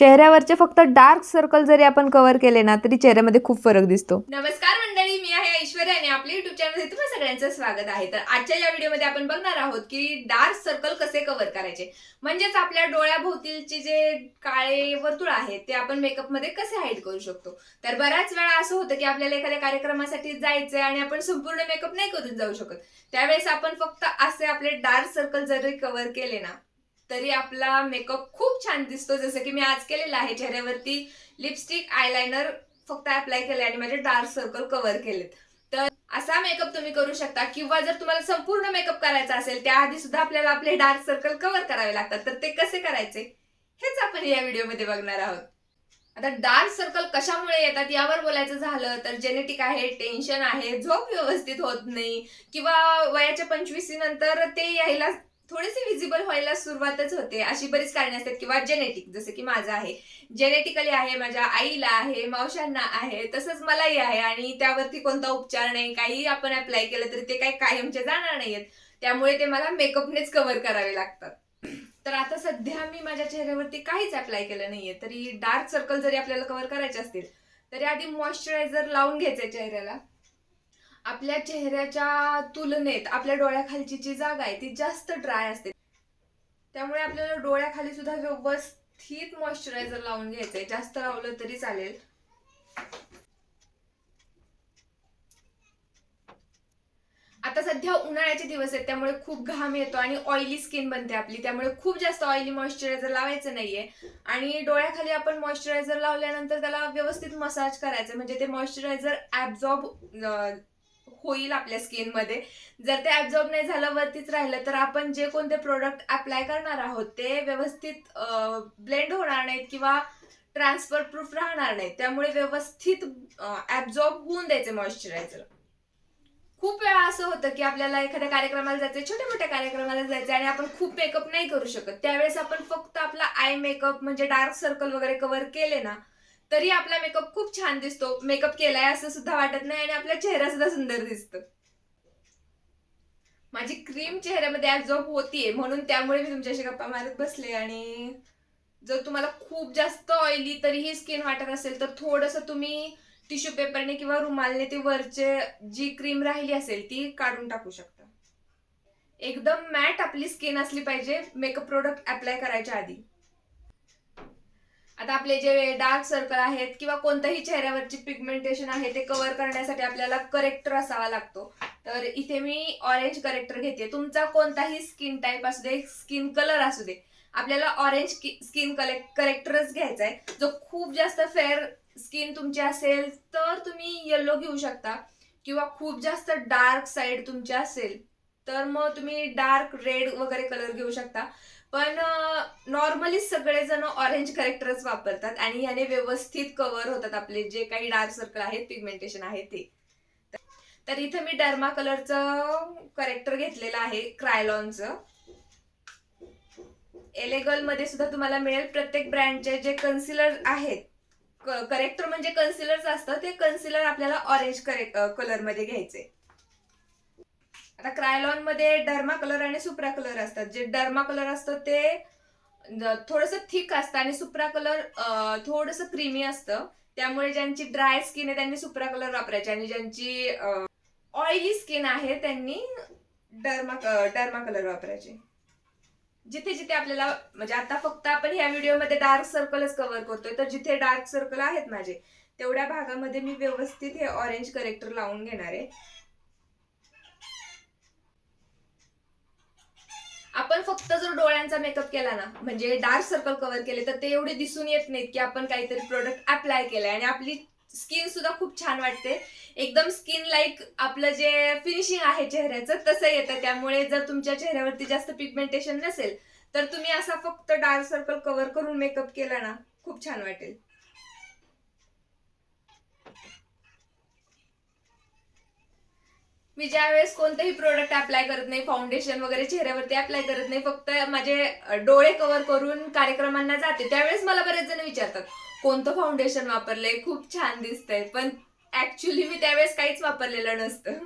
चेहऱ्यावरचे फक्त dark circle जरी आपण कव्हर केले ना तरी चेहऱ्यामध्ये खूप फरक दिसतो. नमस्कार मंडळी मी आहे ऐश्वर्या आणि आपल्या युट्यूब चॅनलमध्ये तुम्हाला सगळ्यांचं स्वागत आहे. तर आजच्या या व्हिडिओमध्ये आपण बघणार आहोत की डार्क सर्कल कसे कव्हर करायचे? म्हणजेच आपल्या डोळ्याभोवतीचे जे काळे वर्तुळ आहेत ते आपण मेकअपमध्ये कसे हाईड करू शकतो? तर बऱ्याच वेळा असं होतं की आपल्याला एखाद्या कार्यक्रमासाठी जायचंय आणि आपण संपूर्ण मेकअप नाही करून जाऊ शकत. त्यावेळेस आपण फक्त असे आपले डार्क सर्कल जरी कव्हर केले ना तरी आपला मेकअप खूप छान दिसतो. जसं की मी आज केलेला आहे चेहऱ्यावरती लिपस्टिक आयलायनर फक्त अप्लाय केले आणि माझे डार्क सर्कल कव्हर केलेत. तर असा मेकअप तुम्ही करू शकता. किंवा जर तुम्हाला संपूर्ण मेकअप करायचा असेल त्याआधी सुद्धा आपल्याला आपले डार्क सर्कल कव्हर करावे लागतात. तर ते कसे करायचे? हेच आपण या व्हिडिओमध्ये बघणार आहोत. आता डार्क सर्कल कशामुळे येतात यावर बोलायचं झालं तर जेनेटिक आहे टेन्शन आहे झोप व्यवस्थित होत नाही. किंवा वयाच्या पंचवीसी नंतर ते यायला थोडेसे विजिबल व्हायला सुरुवातच होते. अशी बरीच कारणे असतात. किंवा जेनेटिक जसं की माझं आहे. जेनेटिकली आहे माझ्या आईला आहे मावशांना आहे तसंच मलाही आहे. आणि त्यावरती कोणता उपचार नाही काही आपण अप्लाय केलं तरी ते काही कायमचे जाणार नाहीयेत. त्यामुळे ते मला मेकअपनेच कव्हर करावे लागतात. तर आता सध्या मी माझ्या चेहऱ्यावरती काहीच अप्लाय केलं नाहीये. तरी डार्क सर्कल जरी आपल्याला कव्हर करायचे असतील तरी आधी मॉइश्चरायझर लावून घ्यायचंय चेहऱ्याला. आपल्या चेहऱ्याच्या तुलनेत आपल्या डोळ्याखालची जी जागा आहे ती जास्त ड्राय असते. त्यामुळे आपल्याला डोळ्याखाली सुद्धा व्यवस्थित मॉइश्चरायझर लावून घ्यायचंय. जास्त लावलं तरी चालेल. आता सध्या उन्हाळ्याचे दिवस आहेत त्यामुळे खूप घाम येतो आणि ऑइली स्किन बनते आपली. त्यामुळे खूप जास्त ऑइली मॉइश्चरायझर लावायचं नाहीये. आणि डोळ्याखाली आपण मॉइश्चरायझर लावल्यानंतर त्याला व्यवस्थित मसाज करायचं. म्हणजे ते मॉइश्चरायझर ऍब्झॉर्ब होईल आपल्या स्किनमध्ये जर ते ऍब्झॉर्ब नाही झालं वरतीच राहिलं तर आपण जे कोणते प्रोडक्ट अप्लाय करणार आहोत ते व्यवस्थित ब्लेंड होणार नाहीत किंवा ट्रान्सफर प्रूफ राहणार नाहीत. त्यामुळे व्यवस्थित ऍब्झॉर्ब होऊन द्यायचे मॉइश्चरायझर खूप वेळा असं होतं की आपल्याला एखाद्या कार्यक्रमाला जायचं छोट्या मोठ्या कार्यक्रमाला जायचं आणि आपण खूप मेकअप नाही करू शकत. त्यावेळेस आपण फक्त आपला आय मेकअप म्हणजे डार्क सर्कल वगैरे कव्हर केले ना तरी आपला मेकअप खूप छान दिसतो. मेकअप केलाय असं सुद्धा वाटत नाही आणि आपला चेहरा सुद्धा सुंदर दिसतो. माझी क्रीम चेहऱ्यामध्ये ऍब्झॉर्ब होतीये म्हणून त्यामुळे मी तुमच्याशी गप्पा मारत बसले आणि जर तुम्हाला खूप जास्त ऑइली तरीही स्किन वाटत असेल तर थोडंसं तुम्ही टिश्यू पेपरने किंवा रुमालने ती वरचे जी क्रीम राहिली असेल ती काढून टाकू शकता. एकदम मॅट आपली स्किन असली पाहिजे मेकअप प्रोडक्ट अप्लाय करायच्या आधी. आता आपले जे डार्क सर्कल आहेत किंवा कोणत्याही चेहऱ्यावरची पिगमेंटेशन आहे ते कव्हर करण्यासाठी आपल्याला करेक्टर असावा लागतो. तर इथे मी ऑरेंज करेक्टर घेते. तुमचा कोणताही स्किन टाईप असू दे स्किन कलर असू दे आपल्याला ऑरेंज स्किन कलेक्ट करेक्टरच घ्यायचा आहे. जो खूप जास्त फेअर स्किन तुमची असेल तर तुम्ही येल्लो घेऊ शकता. किंवा खूप जास्त डार्क साईड तुमची असेल तर मग तुम्ही डार्क रेड वगैरे कलर घेऊ शकता. पण नॉर्मली सगळेजण ऑरेंज करेक्टरच वापरतात आणि याने व्यवस्थित कव्हर होतात आपले जे काही डार्क सर्कल आहेत पिगमेंटेशन आहे ते. तर इथे मी डर्मा कलरचं करेक्टर घेतलेलं आहे क्रायलॉनचं एलेगलमध्ये सुद्धा तुम्हाला मिळेल. प्रत्येक ब्रँडचे जे कन्सिलर आहेत करेक्टर म्हणजे कन्सिलरच असतं ते कन्सिलर आपल्याला ऑरेंज करेक्ट कलरमध्ये घ्यायचे. आता क्रायलॉनमध्ये डर्मा कलर आणि सुप्रा कलर असतात. जे डर्मा कलर असतं ते थोडस थिक असतं आणि सुप्रा कलर थोडस क्रीमी असतं. त्यामुळे ज्यांची ड्राय स्किन आहे त्यांनी सुप्रा कलर वापरायचे आणि ज्यांची ऑइली स्किन आहे त्यांनी डर्मा डर्मा कलर वापरायचे. जिथे जिथे आपल्याला म्हणजे आता फक्त आपण ह्या व्हिडिओमध्ये डार्क सर्कलच कव्हर करतोय तर जिथे डार्क सर्कल आहेत माझे तेवढ्या भागामध्ये मी व्यवस्थित हे ऑरेंज करेक्टर लावून घेणार आहे. आपण फक्त जर डोळ्यांचा मेकअप केला ना म्हणजे डार्क सर्कल कव्हर केले तर ते एवढे दिसून येत नाहीत की आपण काहीतरी प्रोडक्ट अप्लाय केलाय. आणि आपली स्किन सुद्धा खूप छान वाटते. एकदम स्किन लाईक आपलं जे फिनिशिंग आहे चेहऱ्याचं तसं येतं. त्यामुळे जर तुमच्या चेहऱ्यावरती जास्त पिगमेंटेशन नसेल तर तुम्ही असा फक्त डार्क सर्कल कव्हर करून मेकअप केला ना खूप छान वाटेल. मी ज्या वेळेस कोणतंही प्रोडक्ट अप्लाय करत नाही फाउंडेशन वगैरे चेहऱ्यावरती अप्लाय करत नाही फक्त माझे डोळे कव्हर करून कार्यक्रमांना जाते त्यावेळेस मला बरेच जण विचारतात कोणतं फाउंडेशन वापरलंय? खूप छान दिसतंय. पण ऍक्च्युली मी त्यावेळेस काहीच वापरलेलं नसतं.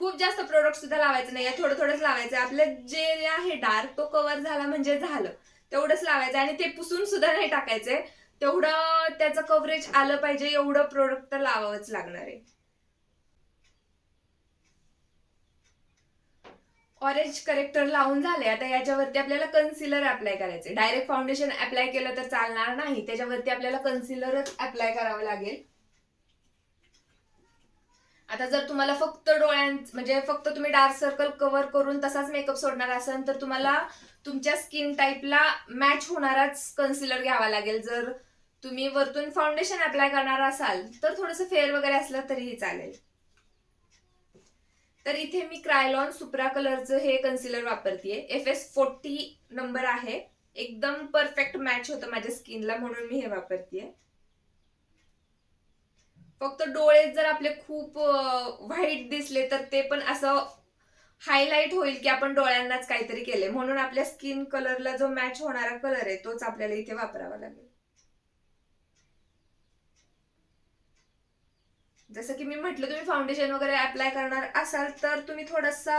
खूप जास्त प्रोडक्ट सुद्धा लावायचं नाही. थोडं थोडंच लावायचं. आपलं जे आहे डार्क तो कव्हर झाला म्हणजे झालं. तेवढंच लावायचं आणि ते पुसून सुद्धा नाही टाकायचंय तेवढं त्याचं कव्हरेज आलं पाहिजे एवढं प्रोडक्ट तर लावावंच लागणार आहे. ऑरेंज करेक्टर लावून झाले आता याच्यावरती आपल्याला कन्सिलर अप्लाय करायचे डायरेक्ट फाउंडेशन अप्लाय केलं तर चालणार नाही. त्याच्यावरती आपल्याला कन्सिलरच अप्लाय करावं लागेल. आता जर तुम्हाला फक्त डोळ्यां म्हणजे फक्त तुम्ही डार्क सर्कल कव्हर करून तसाच मेकअप सोडणार असाल तर तुम्हाला तुमच्या स्किन टाईपला मॅच होणाराच कन्सिलर घ्यावा लागेल. जर तुम्ही वरतून फाउंडेशन अप्लाय करणार असाल तर थोडंसं फेअर वगैरे असलं तरीही चालेल. तर इथे मी क्रायलॉन सुप्रा कलरचं हे कन्सिलर वापरतेय. एफ एस फोर्टी नंबर आहे. एकदम परफेक्ट मॅच होतं माझ्या स्किनला म्हणून मी हे वापरतेय. फक्त डोळे जर आपले खूप व्हाईट दिसले तर ते पण असं हायलाईट होईल की आपण डोळ्यांनाच काहीतरी केले म्हणून आपल्या स्किन कलरला जो मॅच होणारा कलर आहे तोच आपल्याला इथे वापरावा लागेल. जसं की मी म्हटलं तुम्ही फाउंडेशन वगैरे अप्लाय करणार असाल तर तुम्ही थोडासा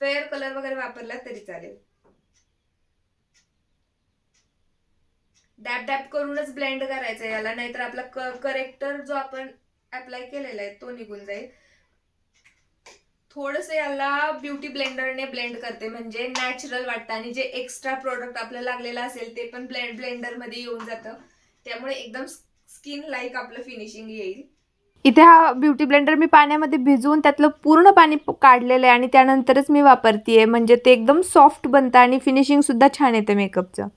फेअर कलर वगैरे वापरला तरी चालेल. डॅप डॅप करूनच ब्लेंड करायचं याला नाहीतर आपला करेक्टर जो आपण अप्लाय केलेला आहे तो निघून जाईल. थोडस याला ब्युटी ब्लेंडरने ब्लेंड करते म्हणजे नॅचरल वाटतं आणि जे एक्स्ट्रा प्रोडक्ट आपल्याला लागलेलं असेल ते पण ब्लेंड ब्लेंडरमध्ये येऊन जातं. त्यामुळे एकदम स्किन लाईक आपलं फिनिशिंग येईल. इथे हा ब्युटी ब्लेंडर मी पाण्यामध्ये भिजवून त्यातलं पूर्ण पाणी काढलेलं आहे आणि त्यानंतरच मी वापरते म्हणजे ते एकदम सॉफ्ट बनतं आणि फिनिशिंग सुद्धा छान येतं मेकअपचं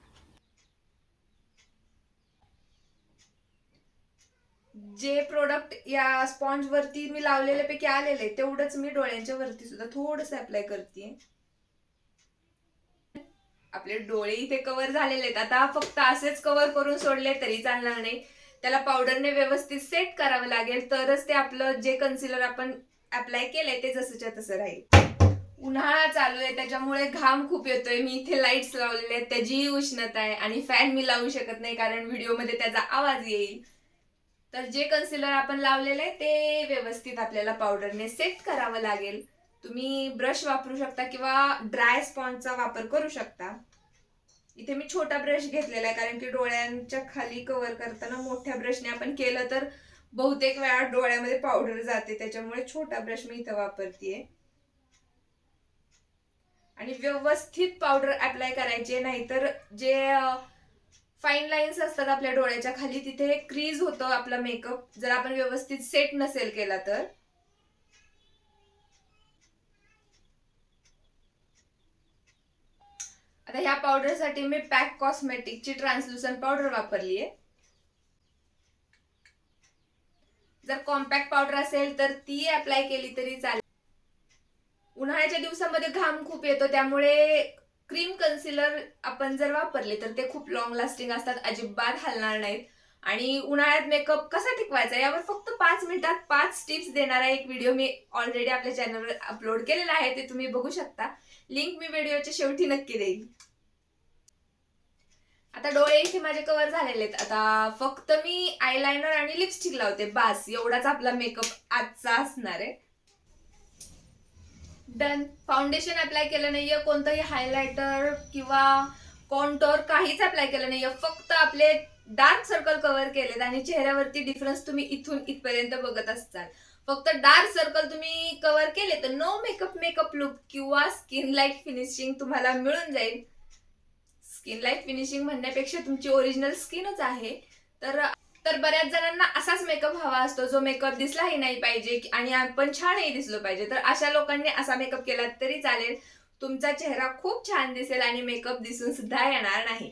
जे प्रोडक्ट या स्पॉन्ज वरती मी लावलेल्या पैकी आलेले आहे, तेवढंच मी डोळ्यांच्या वरती सुद्धा थोडस अप्लाय करते आपले डोळे इथे कव्हर झालेले आहेत. आता फक्त असेच कव्हर करून सोडले तरी चालणार नाही. त्याला पावडरने व्यवस्थित सेट करावं लागेल. तरच ते आपलं जे कन्सिलर आपण अप्लाय केलंय ते जसंच्या तसं राहील. उन्हाळा चालू आहे त्याच्यामुळे घाम खूप येतोय. मी इथे लाईट्स लावलेले आहेत त्याचीही उष्णता आहे आणि फॅन मी लावू शकत नाही कारण व्हिडिओमध्ये त्याचा आवाज येईल. तर जे कन्सिलर आपण लावलेलं आहे ते व्यवस्थित आपल्याला पावडरने सेट करावं लागेल. तुम्ही ब्रश वापरू शकता किंवा ड्राय स्पॉन्जचा वापर करू शकता. इथे मी छोटा ब्रश घेतलेला आहे कारण की डोळ्यांच्या खाली कव्हर करताना मोठ्या ब्रशने आपण केलं तर बहुतेक वेळा डोळ्यामध्ये पावडर जाते. त्याच्यामुळे छोटा ब्रश मी इथं वापरतेय. आणि व्यवस्थित पावडर अप्लाय करायचे नाहीतर जे फाईन लाईन्स असतात आपल्या डोळ्याच्या खाली तिथे क्रीज होतो आपला मेकअप जर आपण व्यवस्थित सेट नसेल केला तर. आता ह्या पावडरसाठी मी पॅक कॉस्मेटिकची ट्रान्सल्युसन पावडर वापरली आहे जर कॉम्पॅक्ट पावडर असेल तर ती अप्लाय केली तरी चालेल. उन्हाळ्याच्या दिवसामध्ये घाम खूप येतो त्यामुळे क्रीम कन्सिलर आपण जर वापरले तर ते खूप लॉंग लास्टिंग असतात अजिबात हलणार नाहीत. आणि उन्हाळ्यात मेकअप कसा टिकवायचा? यावर फक्त पाच मिनिटात पाच टिप्स देणारा एक व्हिडिओ मी ऑलरेडी आपल्या चॅनलवर अपलोड केलेला आहे ते तुम्ही बघू शकता. लिंक मी व्हिडिओच्या शेवटी नक्की देईल आता डोळे इथे माझे कव्हर झालेले आहेत. आता फक्त मी आयलायनर आणि लिपस्टिक लावते. बास एवढाच आपला मेकअप आजचा असणार आहे. डन फाउंडेशन अप्लाय केलं नाहीये कोणतंही हायलायटर किंवा कॉन्टोर काहीच अप्लाय केलं नाहीये. फक्त आपले डार्क सर्कल कव्हर केलेत आणि चेहऱ्यावरती डिफरन्स तुम्ही इथून इथपर्यंत बघत असताल. फक्त डार्क सर्कल तुम्ही कव्हर केले तर नो मेकअप मेकअप लुक किंवा स्किन लाइट फिनिशिंग तुम्हाला मिळून जाईल. स्किन लाइट फिनिशिंग म्हणण्यापेक्षा तुमची ओरिजिनल स्किनच आहे. तर तर बऱ्याच जणांना असाच मेकअप हवा असतो जो मेकअप दिसलाही नाही पाहिजे की- आणि आपण छानही दिसलो पाहिजे. तर अशा लोकांनी असा मेकअप केला तरी चालेल. तुमचा चेहरा खूप छान दिसेल आणि मेकअप दिसून सुद्धा येणार नाही.